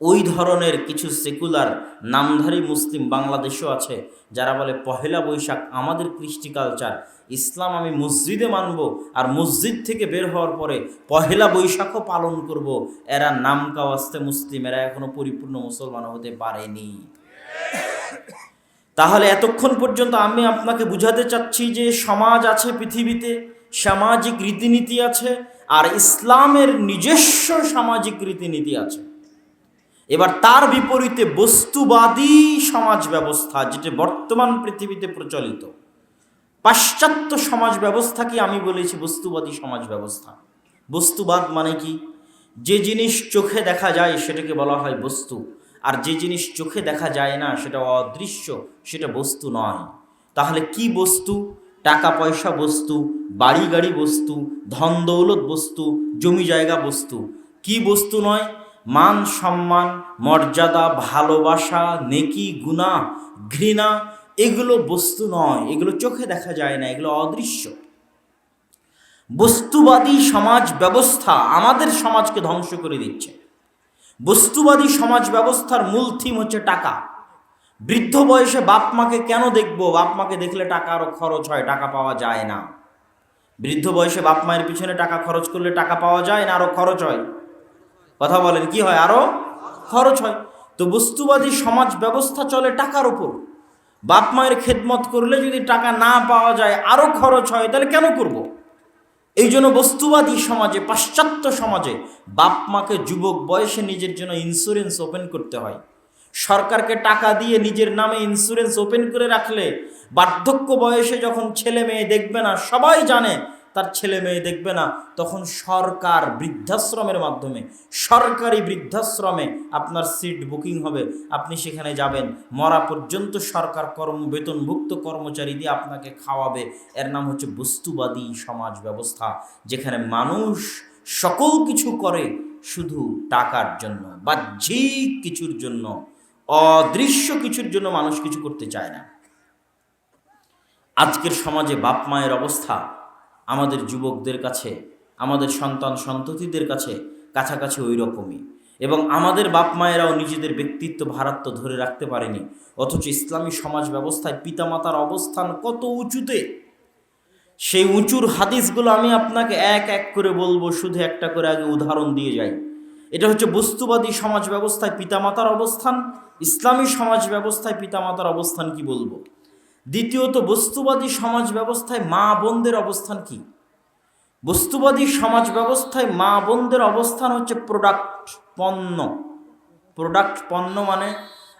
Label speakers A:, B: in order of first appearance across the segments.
A: ওই ধরনের কিছু সেকুলার নামধারী মুসলিম বাংলাদেশও আছে, যারা বলে, পহেলা বৈশাখ আমাদের কৃষ্টি কালচার, ইসলাম আমি মসজিদে মানব আর মসজিদ থেকে বের হওয়ার পরে পহেলা বৈশাখও পালন করব। এরা নাম কাওয়াস্তে মুসলিম, এরা এখনও পরিপূর্ণ মুসলমান হতে পারেনি। তাহলে এতক্ষণ পর্যন্ত আমি আপনাকে বুঝাতে চাচ্ছি যে সমাজ আছে পৃথিবীতে, সামাজিক রীতিনীতি আছে, আর ইসলামের নিজস্ব সামাজিক রীতিনীতি আছে। এবার তার বিপরীতে বস্তুবাদী সমাজ ব্যবস্থা, যেটা বর্তমান পৃথিবীতে প্রচলিত। পাশ্চাত্য সমাজ ব্যবস্থাকে আমি বলেছি বস্তুবাদী সমাজ ব্যবস্থা। বস্তুবাদ মানে কি? যে জিনিস চোখে দেখা যায়, সেটাকে বলা হয় বস্তু। আর যে জিনিস চোখে দেখা যায় না, সেটা অদৃশ্য, সেটা বস্তু নয়। তাহলে কি বস্তু? টাকা পয়সা বস্তু বাড়ি গাড়ি বস্তু ধন দৌলত বস্তু জমি জায়গা বস্তু। কি বস্তু নয়? মান সম্মান, মর্যাদা, ভালোবাসা, নেকি, গুণা, ঘৃণা, এগুলো বস্তু নয়, এগুলো চোখে দেখা যায় না, এগুলো অদৃশ্য। বস্তুবাদী সমাজ ব্যবস্থা আমাদের সমাজকে ধ্বংস করে দিচ্ছে। বস্তুবাদী সমাজ ব্যবস্থার মূল থিম হচ্ছে টাকা। বৃদ্ধ বয়সে বাপ মাকে কেন দেখব? বাপ মাকে দেখলে টাকা আরও খরচ হয়, টাকা পাওয়া যায় না। বৃদ্ধ বয়সে বাপ মায়ের পিছনে টাকা খরচ করলে টাকা পাওয়া যায় না আরও খরচ হয়। কথা বলেন, কি হয়? আরও খরচ হয়। তো বস্তুবাদী সমাজ ব্যবস্থা চলে টাকার উপর। বাপ মায়ের খেদমত করলে যদি টাকা না পাওয়া যায় আরও খরচ হয়, তাহলে কেন করব। এই জন্য বস্তুবাদী সমাজে, পাশ্চাত্য সমাজে বাপ মাকে যুবক বয়সে নিজের জন্য ইন্স্যুরেন্স ওপেন করতে হয়। সরকারকে টাকা দিয়ে নিজের নামে ইন্স্যুরেন্স ওপেন করে রাখলে বার্ধক্য বয়সে যখন ছেলে মেয়ে দেখবে না, সবাই জানে তার ছেলে মেয়ে দেখবে না, তখন সরকার বৃদ্ধাশ্রমের মাধ্যমে, সরকারি বৃদ্ধাশ্রমে আপনার সিট বুকিং হবে, আপনি সেখানে যাবেন, মরা পর্যন্ত সরকার কর্ম, বেতনভুক্ত কর্মচারী দিয়ে আপনাকে খাওয়াবে। এর নাম হচ্ছে বস্তুবাদী সমাজ ব্যবস্থা, যেখানে মানুষ সকল কিছু করে শুধু টাকার জন্য, বাহ্যিক কিছুর জন্য, অদৃশ্য কিছুর জন্য মানুষ কিছু করতে চায় না। আজকের সমাজে বাপ মায়ের অবস্থা আমাদের যুবকদের কাছে, আমাদের সন্তান সন্ততিদের কাছে কাছাকাছি ওই রকমই এবং আমাদের বাপ মায়েরাও নিজেদের ব্যক্তিত্ব ভারাত্ম ধরে রাখতে পারেনি। অথচ ইসলামী সমাজ ব্যবস্থায় পিতামাতার অবস্থান কত উঁচুতে! সেই উঁচুর হাদিসগুলো আমি আপনাকে এক এক করে বলব, শুধু একটা করে আগে উদাহরণ দিয়ে যাই। এটা হচ্ছে বস্তুবাদী সমাজ ব্যবস্থায় পিতামাতার অবস্থান, ইসলামী সমাজ ব্যবস্থায় পিতামাতার অবস্থান কি বলব? দ্বিতীয়ত, বস্তুবাদী সমাজ ব্যবস্থায় মা বোনদের অবস্থান কি? বস্তুবাদী সমাজ ব্যবস্থায় মা বোনদের অবস্থান হচ্ছে প্রোডাক্ট পণ্য। প্রোডাক্ট পণ্য মানে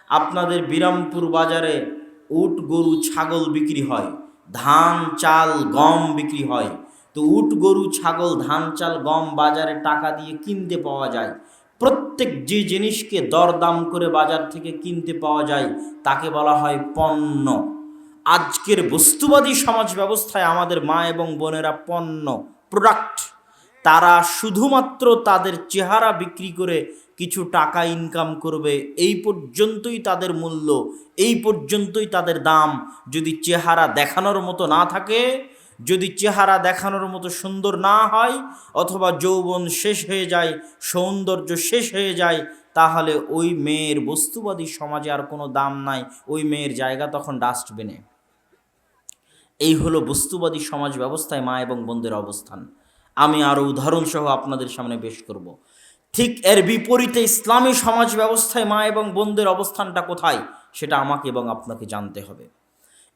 A: আপনাদের বিরামপুর বাজারে উট, গরু, ছাগল বিক্রি হয়। ধান, চাল, গম বিক্রি হয়। তো উট, গরু, ছাগল, ধান, চাল, গম বাজারে টাকা দিয়ে কিনতে পাওয়া যায়। প্রত্যেক যে জিনিসকে দরদাম করে বাজার থেকে কিনতে পাওয়া যায়, তাকে বলা হয় পণ্য। আজকের বস্তুবাদী সমাজ ব্যবস্থায় আমাদের মা এবং বোনেরা পণ্য প্রোডাক্ট তারা শুধুমাত্র তাদের চেহারা বিক্রি করে কিছু টাকা ইনকাম করবে, এই পর্যন্তই তাদের মূল্য, এই পর্যন্তই তাদের দাম। যদি চেহারা দেখানোর মতো না থাকে, যদি চেহারা দেখানোর মতো সুন্দর না হয়, অথবা যৌবন শেষ হয়ে যায়, সৌন্দর্য শেষ হয়ে যায় তাহলে ওই মেয়ের বস্তুবাদী সমাজে আর কোনো দাম নাই। ওই মেয়ের জায়গা তখন ডাস্টবিনে এই হলো বস্তুবাদী সমাজ ব্যবস্থায় মা এবং বোনদের অবস্থান। আমি আরও উদাহরণসহ আপনাদের সামনে পেশ করব। ঠিক এর বিপরীতে ইসলামী সমাজ ব্যবস্থায় মা এবং বোনদের অবস্থানটা কোথায়? সেটা আমাকে এবং আপনাকে জানতে হবে।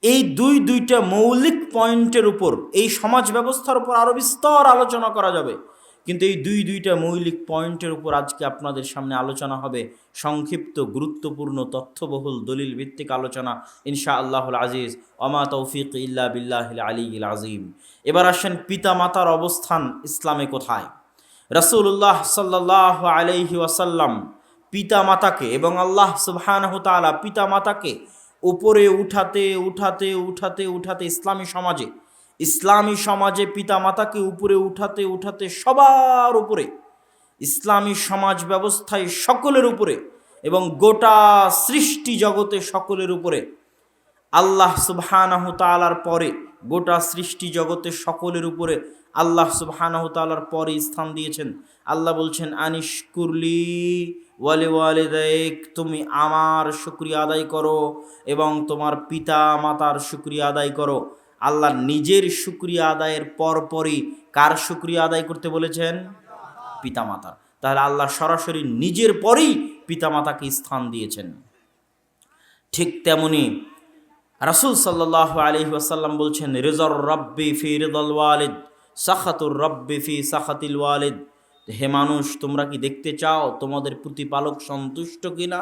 A: এই দুই দুইটা মৌলিক পয়েন্টের উপর, এই সমাজ ব্যবস্থার উপর আরও বিস্তর আলোচনা করা যাবে। কিন্তু এই দুই দুইটা মৌলিক পয়েন্টের উপর আজকে আপনাদের সামনে আলোচনা হবে। সংক্ষিপ্ত, গুরুত্বপূর্ণ, তথ্যবহুল দলিল ভিত্তিক আলোচনা ইনশা আল্লাহুল আজিজ। অমা তৌফিক ইল্লা বিল্লাহ আলী আজিম এবার আসেন পিতা মাতার অবস্থান ইসলামে কোথায়? রসুল্লাহ সাল্লাহ আলহি ওয়াসাল্লাম পিতা মাতাকে এবং আল্লাহ সুবহানাহ তালা পিতা মাতাকে উপরে উঠাতে উঠাতে উঠাতে উঠাতে ইসলামী সমাজে ইসলামী সমাজে পিতা মাতাকে উপরে উঠাতে উঠাতে সবার উপরে, ইসলামী সমাজ ব্যবস্থায় সকলের উপরে এবং গোটা সৃষ্টি জগতে সকলের উপরে, আল্লাহ সুবহানাহু তালার পরে, গোটা সৃষ্টি জগতে সকলের উপরে আল্লাহ সুবহানাহ তাআলার পরে স্থান দিয়েছেন। আল্লাহ বলছেন আনিশ কুরলি ওয়ালে ওয়ালে দেখ তুমি আমার শুক্রিয়া আদায় করো এবং তোমার পিতা মাতার শুক্রিয়া আদায় করো। আল্লাহ নিজের শুক্রিয়া আদায়ের পরপরই কার শুক্রিয়া আদায় করতে বলেছেন? পিতামাতা তাহলে আল্লাহ সরাসরি নিজের পরেই পিতামাতাকে স্থান দিয়েছেন। ঠিক তেমনি রাসুল সাল্লাহ আলহি আসাল্লাম বলছেন, রেজর রব্বি ফি রেদল ওয়ালিদ, সাখাতুর রব্বি ফি সাখাতিল ওয়ালিদ। হে মানুষ, তোমরা কি দেখতে চাও তোমাদের প্রতিপালক সন্তুষ্ট কিনা?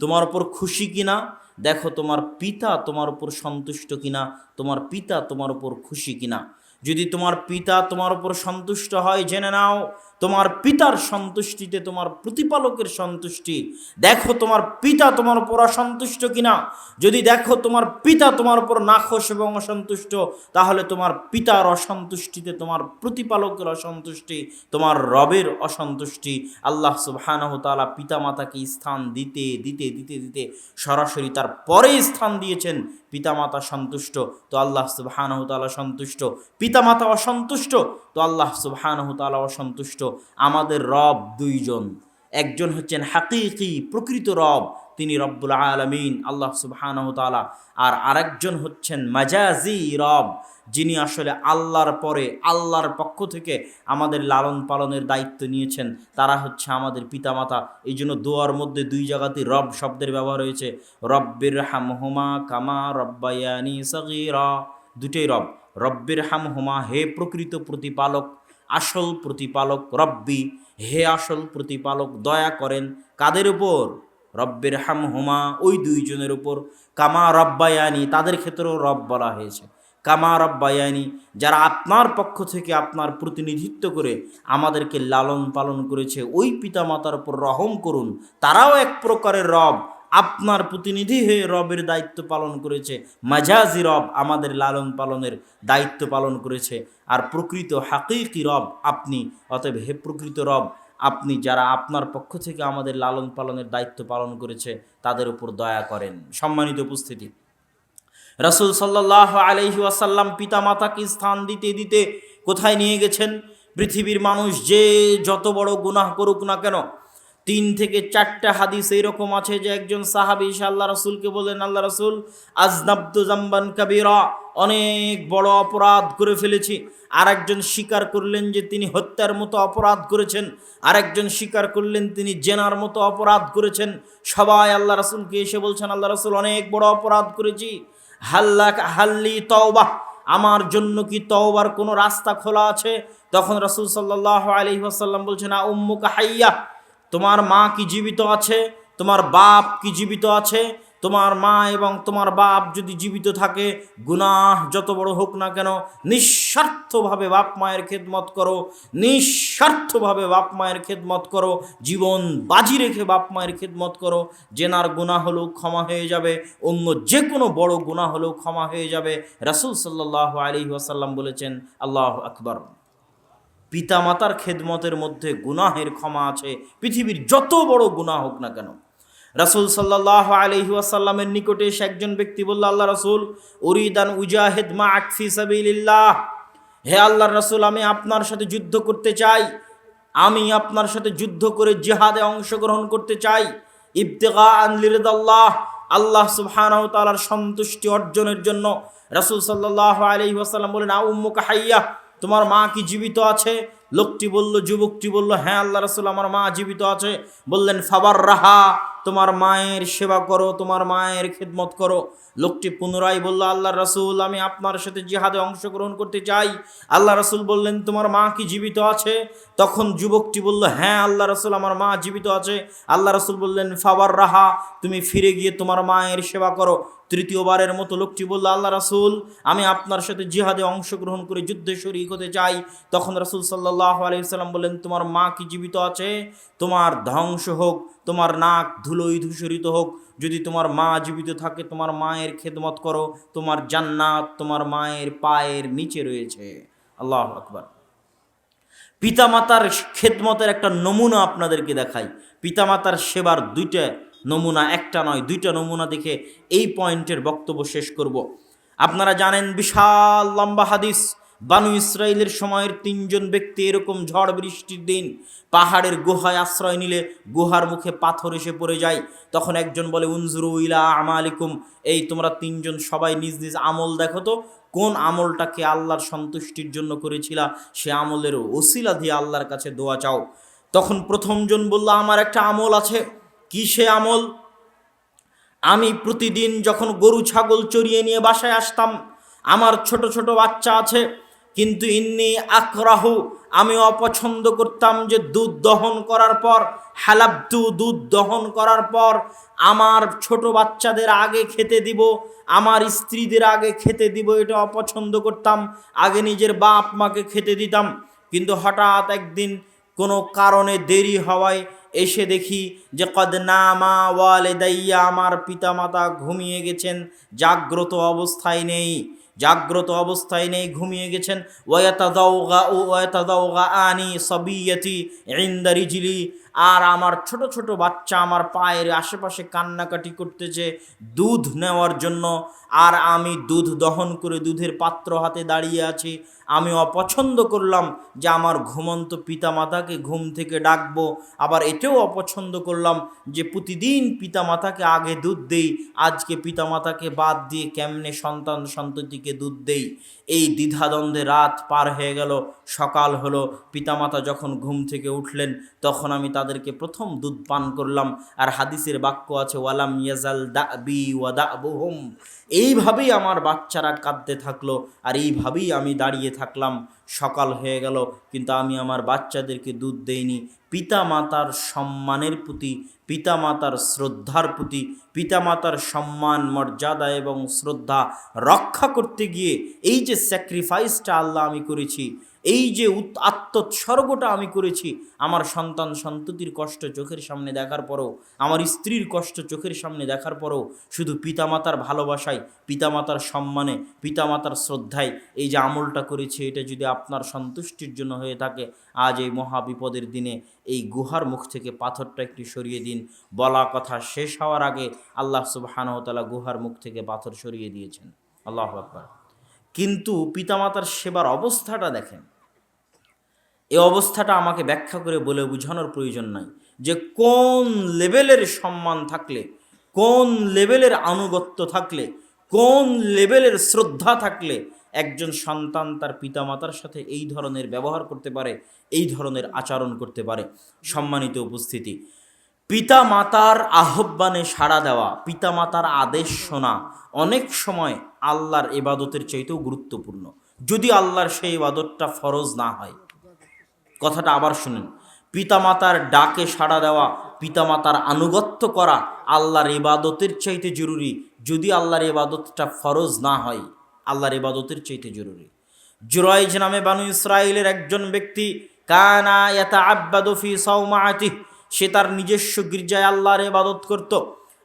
A: তোমার উপর খুশি কিনা? দেখো তোমার পিতা তোমার উপর সন্তুষ্ট কিনা, তোমার পিতা তোমার উপর খুশি কিনা। যদি তোমার পিতা তোমার উপর সন্তুষ্ট হয়, জেনে নাও তোমার পিতার সন্তুষ্টিতে, তোমার প্রতিপালকের সন্তুষ্টি। দেখো তোমার পিতা তোমার উপর অসন্তুষ্ট কিনা? যদি দেখো তোমার পিতা তোমার উপর নাখোশ এবং অসন্তুষ্ট, তাহলে তোমার পিতার অসন্তুষ্টিতে, তোমার প্রতিপালকের অসন্তুষ্টি, তোমার রবের অসন্তুষ্টি। আল্লাহ সুবহানাহ তাআলা পিতা মাতাকে স্থান দিতে দিতে দিতে দিতে সরাসরি তার পরে স্থান দিয়েছেন। পিতামাতা সন্তুষ্ট, তো আল্লাহ সুবাহানহতালা সন্তুষ্ট। পিতামাতা অসন্তুষ্ট, তো আল্লাহ সুবাহানহতালা অসন্তুষ্ট। আমাদের রব দুইজন। একজন হচ্ছেন হাকিকি, প্রকৃত রব, তিনি রব্বুল আলমিন, আল্লাহ সুবাহানহতালা আর আরেকজন হচ্ছেন মাজাজি রব যিনি আসলে আল্লাহর পরে, আল্লাহর পক্ষ থেকে আমাদের লালন পালনের দায়িত্ব নিয়েছেন, তারা হচ্ছে আমাদের পিতামাতা। এই জন্য দোয়ার মধ্যে দুই জায়গাতে রব শব্দের ব্যবহার হয়েছে। রব্বির হামহুমা কামা রব্বায়ানি সগীরা। দুটোই রব। রব্বির হামহুমা হে প্রকৃত প্রতিপালক, আসল প্রতিপালক রব্বি, হে আসল প্রতিপালক দয়া করেন কাদের উপর? রব্বের হাম হুমা ওই দুইজনের উপর। কামা রব্বায়ানি, তাদের ক্ষেত্রেও রব বলা হয়েছে। কামা রব্বায়ানি, যারা আপনার পক্ষ থেকে আপনার প্রতিনিধিত্ব করে আমাদেরকে লালন পালন করেছে, ওই পিতামাতার উপর রহম করুন। তারাও এক প্রকারের রব। আপনার প্রতিনিধি হয়ে রবের দায়িত্ব পালন করেছে। মাজাজি রব আমাদের লালন পালনের দায়িত্ব পালন করেছে। আর প্রকৃত হাকিকি রব আপনি, অতএব হে প্রকৃত রব, আপনি যারা আপনার পক্ষ থেকে আমাদের লালন পালনের দায়িত্ব পালন করেছে, তাদের উপর দয়া করেন। সম্মানিত উপস্থিতি। রসুল সাল্লাহ আলহি আসাল্লাম পিতা মাতাকে স্থান দিতে দিতে কোথায় নিয়ে গেছেন? পৃথিবীর মানুষ যে যত বড় গুনাহ করুক না কেন, তিন থেকে চারটা হাদিস এইরকম আছে যে একজন সাহাবি আল্লাহ রসুলকে বললেন, আল্লাহ রসুল আজনাব্দু জাম্বান কাবিরা। অনেক বড় অপরাধ করে ফেলেছি। আর একজন স্বীকার করলেন যে তিনি হত্যার মতো অপরাধ করেছেন। আরেকজন স্বীকার করলেন তিনি জেনার মতো অপরাধ করেছেন। সবাই আল্লাহ রসুলকে এসে বলছেন, আল্লাহ রসুল, অনেক বড় অপরাধ করেছি। হাল্লা হাল্লি তওবাহ আমার জন্য কি তওবার কোনো রাস্তা খোলা আছে? তখন রসুল সাল্লাহ আলি আসাল্লাম বলছেন না উম্মুকা হাইয়া, তোমার মা কি জীবিত আছে? তোমার বাপ কি জীবিত আছে? তোমার মা এবং তোমার বাপ যদি জীবিত থাকে, গুনাহ যত বড় হোক না কেন, নিঃস্বার্থভাবে বাপ মায়ের খেদমত করো, নিঃস্বার্থভাবে বাপ মায়ের খেদমত করো, জীবন বাজি রেখে বাপ মায়ের খেদমত করো, জেনার গুণা হলেও ক্ষমা হয়ে যাবে, অন্য যে কোনো বড় গুণা হলেও ক্ষমা হয়ে যাবে, রাসুল সাল্লাহ আলী ওয়াসাল্লাম বলেছেন, আল্লাহ আকবর। পিতামাতার খেদমতের মধ্যে গুনাহের ক্ষমা আছে, পৃথিবীর যত বড় গুনাহ হোক না কেন। রাসুল সাল্লাহ আলহি আসাল্লামের নিকটে এসে একজন ব্যক্তি বলল, আল্লাহ রাসুল, উরিদান উজাহেদ মা আকফি সাবিল্লাহ হে আল্লাহ রাসুল, আমি আপনার সাথে যুদ্ধ করতে চাই। আমি আপনার সাথে যুদ্ধ করে জিহাদে অংশগ্রহণ করতে চাই। ইবতেগা আনলিরদাল্লাহ আল্লাহ সুবহানাহু সন্তুষ্টি অর্জনের জন্য। রাসূল সাল্লাল্লাহু আলাইহি ওয়াসাল্লাম বলেন আ উম্মুকা হাইয়া, তোমার মা কি জীবিত আছে? লোকটি বলল, যুবকটি বলল হ্যাঁ আল্লাহ রাসূল, আমার মা জীবিত আছে। বললেন ফাবার রাহা তোমার মায়ের সেবা করো, তোমার মায়ের খেদমত করো। লোকটি পুনরায় বলল, আল্লাহ রসুল, আমি আপনার সাথে জিহাদে অংশগ্রহণ করতে চাই। আল্লাহ রাসূল বললেন, তোমার মা কি জীবিত আছে? তখন যুবকটি বলল হ্যাঁ আল্লাহ রাসূল, আমার মা জীবিত আছে। আল্লাহ রসুল বললেন ফাবার রাহা তুমি ফিরে গিয়ে তোমার মায়ের সেবা করো। তৃতীয়বারের মতো লোকটি বলল, আল্লাহ রাসুল, আমি আপনার সাথে জিহাদে অংশগ্রহণ করে যুদ্ধে শরিক হতে চাই। তখন রাসুল সাল্লাহ আলাইসাল্লাম বললেন, তোমার মা কি জীবিত আছে? তোমার ধ্বংস হোক। তোমার নাক ধুলোই ধূসরিত হোক। যদি তোমার মা জীবিত থাকে, তোমার মায়ের খেদমত করো। তোমার জান্নাত তোমার মায়ের পায়ের নিচে রয়েছে। আল্লাহ আকবার। পিতামাতার খেদমতের একটা নমুনা আপনাদেরকে দেখাই। পিতামাতার সেবার দুইটা নমুনা, একটা নয়, দুইটা নমুনা দেখে এই পয়েন্টের বক্তব্য শেষ করব। আপনারা জানেন বিশাল লম্বা হাদিস। বানু ইসরায়েলের সময়ের তিনজন ব্যক্তি এরকম ঝড় বৃষ্টির দিন পাহাড়ের গুহায় আশ্রয় নিলে গুহার মুখে পাথর এসে পড়ে যায়। তখন একজন বলে, উনজুরু ইলা আমালিকুম। এই তোমরা তিনজন সবাই নিজ নিজ আমল দেখো তো, কোন আমলটাকে আল্লাহর সন্তুষ্টির জন্য করেছিলা? সে আমলের ওসিলা দিয়ে আল্লাহর কাছে দোয়া চাও। তখন প্রথমজন বলল, আমার একটা আমল আছে। কি সে আমল? আমি প্রতিদিন যখন গরু, ছাগল চড়িয়ে নিয়ে বাসায় আসতাম, আমার ছোট ছোট বাচ্চা আছে কিন্তু ইন্নি আকরাহু আমি অপছন্দ করতাম যে দুধ দহন করার পর হালাবদু দুধ দহন করার পর আমার ছোট বাচ্চাদের আগে খেতে দিব, আমার স্ত্রীদের আগে খেতে দিব, এটা অপছন্দ করতাম, আগে নিজের বাপ মাকে খেতে দিতাম। কিন্তু হঠাৎ একদিন কোনো কারণে দেরি হওয়ায় এসে দেখি যে কদ নামা ওয়ালেদাইয়া, আমার পিতামাতা ঘুমিয়ে গেছেন, জাগ্রত অবস্থায় নেই। জাগ্রত অবস্থায় নেই ঘুমিয়ে গেছেন। ওয়াতাদাউগা ও ওয়াতাদাউগা আনি সবিয়তি ইন্দা রিজলি আর আমার ছোট ছোট বাচ্চা আমার পায়ের আশেপাশে কান্নাকাটি করতেছে, দুধ নেওয়ার জন্য। আর আমি দুধ দহন করে দুধের পাত্র হাতে দাঁড়িয়ে আছি। আমি অপছন্দ করলাম যে আমার ঘুমন্ত পিতামাতাকে ঘুম থেকে ডাকবো। আবার এটাও অপছন্দ করলাম যে প্রতিদিন পিতামাতাকে আগে দুধ দেই, আজকে পিতামাতাকে বাদ দিয়ে কেমনে সন্তান সন্ততিকে দুধ দেই? এই দ্বিধাদ্বন্দ্বে রাত পার হয়ে গেল, সকাল হলো। পিতামাতা যখন ঘুম থেকে উঠলেন, তখন আমি তাদেরকে প্রথম দুধ পান করলাম। আর হাদিসের বাক্য আছে, ওয়ালাম ইয়াজাল দা বি ওয়া দা বুহুম এইভাবেই আমার বাচ্চারা কাঁদতে থাকল আর এইভাবেই আমি দাঁড়িয়ে থাকলাম। সকাল হয়ে গেল, কিন্তু আমি আমার বাচ্চাদেরকে দুধ দেইনি। পিতা মাতার সম্মানের প্রতি পিতা মাতার শ্রদ্ধার প্রতি, পিতামাতার সম্মান, মর্যাদা এবং শ্রদ্ধা রক্ষা করতে গিয়ে এই যে স্যাক্রিফাইসটা আল্লাহ আমি করেছি এই যে আত্মোৎসর্গটা আমি করেছি, আমার সন্তান সন্ততির কষ্ট চোখের সামনে দেখার পরও, আমার স্ত্রীর কষ্ট চোখের সামনে দেখার পরও, শুধু পিতামাতার ভালোবাসায়, পিতামাতার সম্মানে, পিতামাতার শ্রদ্ধায় এই যে আমলটা করেছি, এটা যদি আপনার সন্তুষ্টির জন্য হয়ে থাকে, আজ এই মহা বিপদের দিনে এই গুহার মুখ থেকে পাথরটা একটু সরিয়ে দিন। বলা কথা শেষ হওয়ার আগে আল্লাহ সুবাহানহতালা গুহার মুখ থেকে পাথর সরিয়ে দিয়েছেন। আল্লাহ আকবার। কিন্তু পিতামাতার সেবার অবস্থাটা দেখেন। এই অবস্থাটা আমাকে ব্যাখ্যা করে বলে বোঝানোর প্রয়োজন নাই যে কোন লেভেলের সম্মান থাকলে, কোন লেভেলের আনুগত্য থাকলে, কোন লেভেলের শ্রদ্ধা থাকলে একজন সন্তান তার পিতামাতার সাথে এই ধরনের ব্যবহার করতে পারে, এই ধরনের আচরণ করতে পারে। সম্মানিত উপস্থিতি পিতা মাতার আহ্বানে সাড়া দেওয়া পিতা মাতার আদেশ শোনা অনেক সময় আল্লাহর ইবাদতের চাইতেও গুরুত্বপূর্ণ। যদি আল্লাহর সেই ইবাদতটা ফরজ না হয় কথাটা আবার শুনেন। পিতামাতার ডাকে সাড়া দেওয়া, পিতামাতার আনুগত্য করা আল্লাহর ইবাদতের চাইতে জরুরি। যদি আল্লাহর ইবাদতটা ফরজ না হয়, আল্লাহর ইবাদতের চাইতে জরুরি। জুরাইজ নামে বানু ইসরায়েলের একজন ব্যক্তি, কানা ইয়াতা আব্বাদফি সৌমাআতি সে তার নিজস্ব গির্জায় আল্লাহর ইবাদত করত।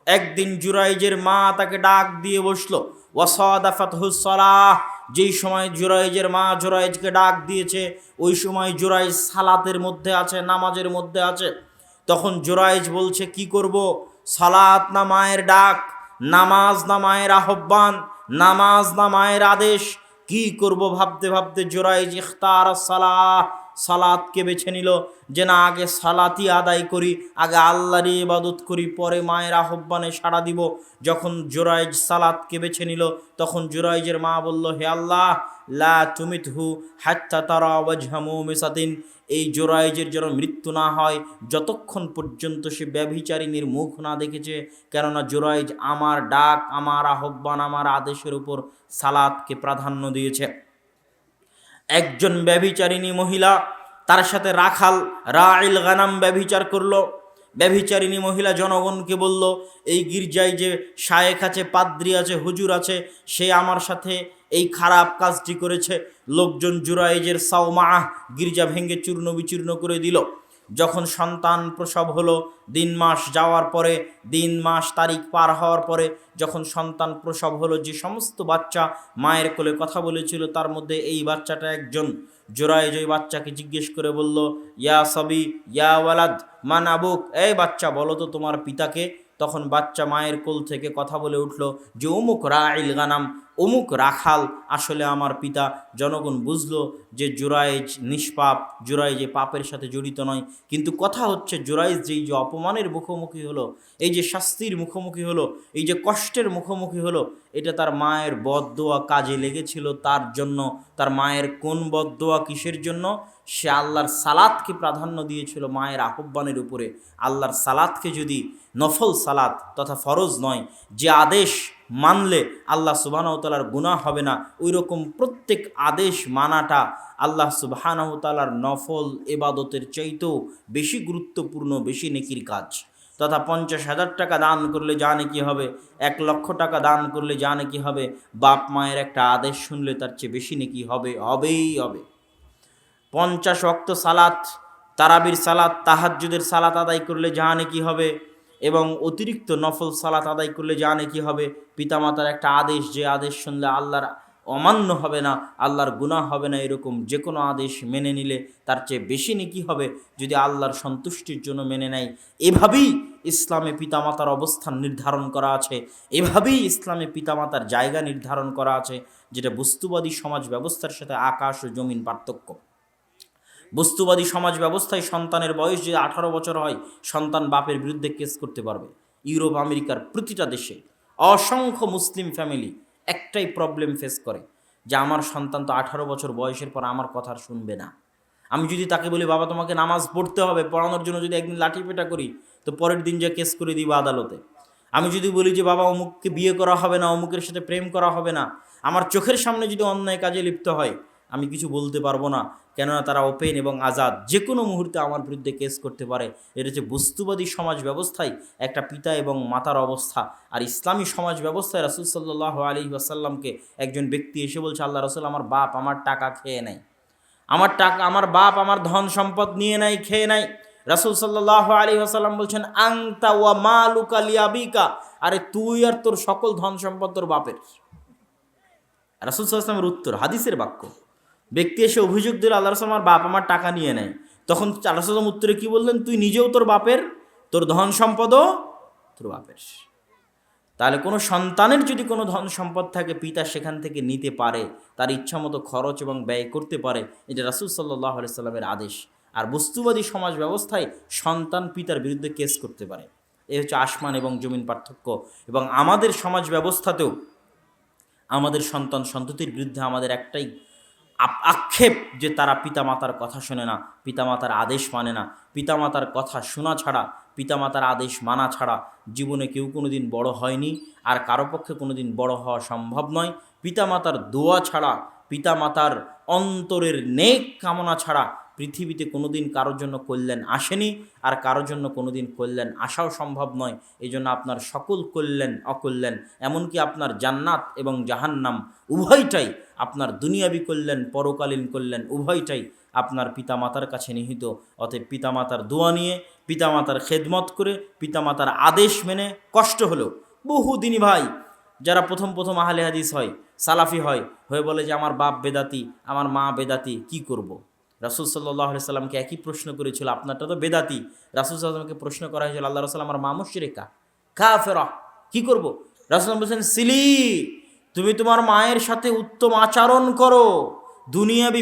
A: একদিন জুরাইজের মা তাকে ডাক দিয়ে বসল ওয়াসাদাফাতহুসলাহ যেই সময় জোরাইজের মা জোরাইজকে ডাক দিয়েছে, ওই সময় জোরাইজ সালাতের মধ্যে আছে, নামাজের মধ্যে আছে। তখন জোরাইজ বলছে, কি করব? সালাত না মায়ের ডাক, নামাজ না মায়ের আহ্বান, নামাজ না মায়ের আদেশ। কি করব? ভাবতে ভাবতে জোরাইজ ইখতার সালাহ সালাতকে বেছে নিল। যে না, আগে সালাতি আদায় করি, আগে আল্লাহর ইবাদত করি, পরে মায়ের আহ্বানে সাড়া দিব। যখন জোরাইজ সালাতকে বেছে নিল, তখন জোরাইজের মা বলল, হে আল্লাহ, লা তুমিত হু হাত্তা তারা ওয়াজহামু এই জোরাইজের যেন মৃত্যু না হয়, যতক্ষণ পর্যন্ত সে ব্যভিচারিণীর মুখ না দেখেছে, কেননা জোরাইজ আমার ডাক, আমার আহ্বান, আমার আদেশের উপর সালাদকে প্রাধান্য দিয়েছে। একজন ব্যভিচারিণী মহিলা তার সাথে রাখাল রাইল গানাম ব্যভিচার করল। ব্যভিচারিণী মহিলা জনগণকে বলল, এই গির্জায় যে শায়েখ আছে, পাদ্রি আছে, হুজুর আছে, সে আমার সাথে এই খারাপ কাজটি করেছে। লোকজন জুরাইজের সাওমা গির্জা ভেঙে চূর্ণ বিচূর্ণ করে দিল। যখন সন্তান প্রসব হলো, দিন মাস যাওয়ার পরে, দিন মাস তারিখ পার হওয়ার পরে, যখন সন্তান প্রসব হলো, যে সমস্ত বাচ্চা মায়ের কোলে কথা বলেছিল, তার মধ্যে এই বাচ্চাটা একজন। জোরাইজ ওই বাচ্চাকে জিজ্ঞেস করে বলল, ইয়া সবি, ইয়া ওয়ালাদ, মান আবুক? এই বাচ্চা, বলো তো তোমার পিতাকে। তখন বাচ্চা মায়ের কোল থেকে কথা বলে উঠল, যে অমুক রাইল গানাম। অমুক রাখাল আসলে আমার পিতা। জনগণ বুঝলো যে জুরাইজ নিষ্পাপ জুরাই যে পাপের সাথে জড়িত নয়। কিন্তু কথা হচ্ছে জুরাইজ যেই যে অপমানের মুখোমুখি হলো, এই যে শাস্তির মুখোমুখি হলো, এই যে কষ্টের মুখোমুখি হলো, এটা তার মায়ের বদদোয়া কাজে লেগেছিল তার জন্য। তার মায়ের কোন বদদোয়া কিসের জন্য? সে আল্লাহর সালাদকে প্রাধান্য দিয়েছিল মায়ের আহ্বানের উপরে। আল্লাহর সালাদকে যদি নফল সালাত তথা ফরজ নয়, যে আদেশ মানলে আল্লাহ সুবাহতালার গুণা হবে না। ওই রকম প্রত্যেক আদেশ মানাটা আল্লাহ সুবাহানহতালার নফল এবাদতের চাইতেও বেশি গুরুত্বপূর্ণ, বেশি নেকির কাজ। তথা পঞ্চাশ হাজার টাকা দান করলে যা নাকি হবে? এক লক্ষ টাকা দান করলে যা নাকি হবে? বাপ মায়ের একটা আদেশ শুনলে তার চেয়ে বেশি নাকি হবে? হবেই হবে। পঞ্চাশ অক্ত সালাত, তারাবির সালাত, তাহাজ্জুদের সালাত আদায় করলে যা নাকি হবে? এবং অতিরিক্ত নফল সালাত আদায় করলে জানে নাকি হবে? পিতামাতার একটা আদেশ, যে আদেশ শুনলে আল্লাহর অমান্য হবে না, আল্লাহর গুনাহ হবে না, এরকম যে কোনো আদেশ মেনে নিলে তার চেয়ে বেশি নাকি হবে যদি আল্লাহর সন্তুষ্টির জন্য মেনে নেয়। এভাবেই ইসলামে পিতামাতার অবস্থান নির্ধারণ করা আছে। এভাবেই ইসলামে পিতামাতার জায়গা নির্ধারণ করা আছে, যেটা বস্তুবাদী সমাজ ব্যবস্থার সাথে আকাশ ও জমিন পার্থক্য। বস্তুবাদী সমাজ ব্যবস্থায় সন্তানের বয়স যে আঠারো বছর হয়, সন্তান বাপের বিরুদ্ধে কেস করতে পারবে। ইউরোপ, আমেরিকার প্রতিটা দেশে অসংখ্য মুসলিম ফ্যামিলি একটাই প্রবলেম ফেস করে যে আমার সন্তান তো আঠারো বছর বয়সের পর আমার কথা শুনবে না। আমি যদি তাকে বলি, বাবা, তোমাকে নামাজ পড়তে হবে, পড়ানোর জন্য যদি একদিন লাঠি পেটা করি, তো পরের দিন যে কেস করে দিব আদালতে। আমি যদি বলি যে, বাবা, অমুককে বিয়ে করা হবে না, অমুকের সাথে প্রেম করা হবে না, আমার চোখের সামনে যদি অন্যায় কাজে লিপ্ত হয় আমি কিছু বলতে পারব না। কেননা তারা ওপেন এবং আজাদ যে কোনো মুহূর্তে আমার বিরুদ্ধে কেস করতে পারে। এটা হচ্ছে বস্তুবাদী সমাজ ব্যবস্থায় একটা পিতা এবং মাতার অবস্থা। আর ইসলামী সমাজ ব্যবস্থায় রাসুল সাল্লাহ আলী আসাল্লামকে একজন ব্যক্তি এসে বলছে, আল্লাহ রসুল, আমার বাপ আমার টাকা খেয়ে নেয়। আমার টাকা, আমার বাপ আমার ধন সম্পদ নিয়ে নেয়, খেয়ে নেয়। রাসুল সাল্লাহ আলী আসাল্লাম বলছেন আংতা ওয়া মা লুকা লিয়াবিকা আরে তুই আর তোর সকল ধন সম্পদ তোর বাপের। রাসুল সাল্লামের উত্তর, হাদিসের বাক্য। ব্যক্তি এসে অভিযোগ দিল, আল্লাহ রসুল আমার বাপ আমার টাকা নিয়ে নেয়। তখন আল্লাহ সাল্লাম উত্তরে কি বললেন, তুই নিজেও তোর বাপের, তোর ধন সম্পদও তোর বাপের। তাহলে কোনো সন্তানের যদি কোনো ধন সম্পদ থাকে, পিতা সেখান থেকে নিতে পারে, তার ইচ্ছা মতো খরচ এবং ব্যয় করতে পারে, এটা রাসুল সাল্লাহ সাল্লামের আদেশ। আর বস্তুবাদী সমাজ ব্যবস্থায় সন্তান পিতার বিরুদ্ধে কেস করতে পারে। এ হচ্ছে আসমান এবং জমিন পার্থক্য। এবং আমাদের সমাজ ব্যবস্থাতেও আমাদের সন্তান সন্ততির বিরুদ্ধে আমাদের একটাই আক্ষেপ যে তারা পিতামাতার কথা শোনে না, পিতামাতার আদেশ মানে না। পিতামাতার কথা শোনা ছাড়া, পিতামাতার আদেশ মানা ছাড়া জীবনে কেউ কোনো দিন বড় হয়নি আর কারও পক্ষে কোনো দিন বড় হওয়া সম্ভব নয়। পিতামাতার দোয়া ছাড়া, পিতামাতার অন্তরের নেক কামনা ছাড়া পৃথিবীতে কোনোদিন কারোর জন্য কল্যাণ আসেনি আর কারোর জন্য কোনোদিন কল্যাণ আসাও সম্ভব নয় এই জন্য আপনার সকল কল্যাণ অকল্যাণ, এমনকি আপনার জান্নাত এবং জাহান্নাম, উভয়টাই আপনার দুনিয়াবি কল্যাণ, পরকালীন কল্যাণ, উভয়টাই আপনার পিতামাতার কাছে নিহিত অতএব পিতামাতার দোয়া নিয়ে, পিতামাতার খেদমত করে, পিতামাতার আদেশ মেনে কষ্ট হলেও বহুদিনই ভাই, যারা প্রথম প্রথম আহলে হাদিস হয়, সালাফি হয়, হয়ে বলে যে, আমার বাপ বেদাতি, আমার মা বেদাতি, কি করব। রাসুল সাল্লাহ সাল্লামকে একই প্রশ্ন করেছিল, আপনারটা তো বেদাতি। রাসুল সাল্লামকে প্রশ্ন করা হয়েছিল আল্লাহ রসাল আমার মা রেখা খা ফেরা কী করব? রাসুল বলছেন, সিলি, তুমি তোমার মায়ের সাথে উত্তম আচরণ করো। দুনিয়াবি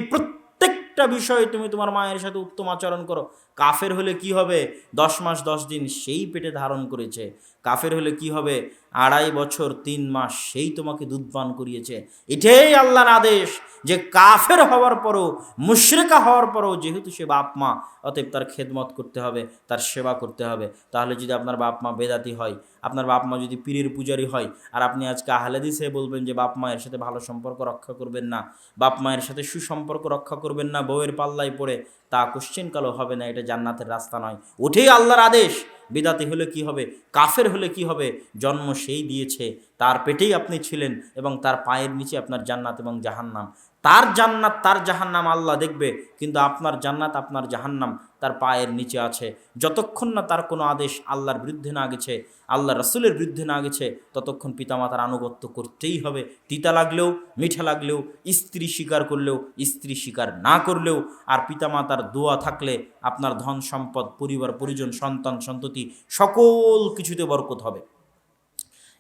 A: প্রত্যেকটা বিষয়ে তুমি তোমার মায়ের সাথে উত্তম আচরণ করো। কাফের হলে কি হবে? দশ মাস, দশ দিন সেই পেটে ধারণ করেছে। কাফের হলে কি হবে? আড়াই বছর, তিন মাস সেই তোমাকে দুধ পান করিয়েছে। এটাই আল্লাহর আদেশ যে কাফের হওয়ার পরও, মুশরেকা হওয়ার পরও যেহেতু সে বাপ মা, অতএব তার খেদমত করতে হবে, তার সেবা করতে হবে। তাহলে যদি আপনার বাপ মা বেদাতি হয়, আপনার বাপ মা যদি পীরের পূজারি হয়, আর আপনি আজকে আহলেদিসে বলবেন যে বাপ মায়ের সাথে ভালো সম্পর্ক রক্ষা করবেন না, বাপ মায়ের সাথে সুসম্পর্ক রক্ষা করবেন না বউয়ের পাল্লায় পড়ে, তা কোশ্চেন কালো হবে না, এটা জান্নাতের রাস্তা নয়। ওঠেই আল্লাহর আদেশ, বিদাতি হলে কি হবে, কাফের হলে কি হবে, জন্ম সেই দিয়েছে, তার পেটেই আপনি ছিলেন এবং তার পায়ের নিচে আপনার জান্নাত এবং জাহান্নাম। তার জান্নাত, তার জাহান্নাম আল্লাহ দেখবে, কিন্তু আপনার জান্নাত আপনার জাহান্নাম, তার পায়ের নিচে আছে। যতক্ষণ না তার কোনো আদেশ আল্লাহর বিরুদ্ধে না গেছে, আল্লাহ রসুলের বিরুদ্ধে না গেছে, ততক্ষণ পিতামাতার আনুগত্য করতেই হবে। তিতা লাগলেও, মিঠা লাগলেও, স্ত্রী স্বীকার করলেও, স্ত্রী স্বীকার না করলেও, আর পিতামাতার দোয়া থাকলে আপনার ধন সম্পদ, পরিবার, পরিজন, সন্তান, সন্ততি সকল কিছুতে বরকত হবে।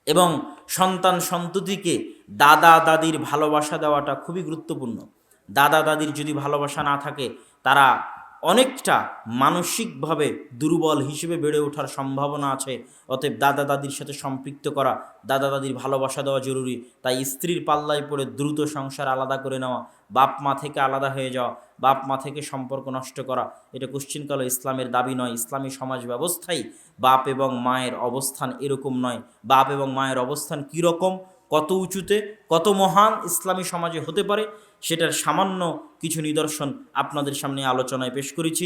A: এবং সন্তান সন্ততিকে দাদা দাদির ভালোবাসা দেওয়াটা খুবই গুরুত্বপূর্ণ। দাদা দাদির যদি ভালোবাসা না থাকে, তারা অনেকটা মানসিকভাবে দুর্বল হিসেবে বেড়ে ওঠার সম্ভাবনা আছে। অতএব দাদা দাদির সাথে সম্পৃক্ত করা, দাদা দাদির ভালোবাসা দেওয়া জরুরি। তাই স্ত্রীর পাল্লায় পড়ে দ্রুত সংসার আলাদা করে নেওয়া, বাপ মা থেকে আলাদা হয়ে যাওয়া, বাপ মা থেকে সম্পর্ক নষ্ট করা, এটা কোশ্চিনকালে ইসলামের দাবি নয়। ইসলামী সমাজ ব্যবস্থাই বাপ এবং মায়ের অবস্থান এরকম নয়। বাপ এবং মায়ের অবস্থান কীরকম, কত উঁচুতে, কত মহান ইসলামী সমাজে হতে পারে সেটার সামান্য কিছু নিদর্শন আপনাদের সামনে আলোচনায় পেশ করেছি।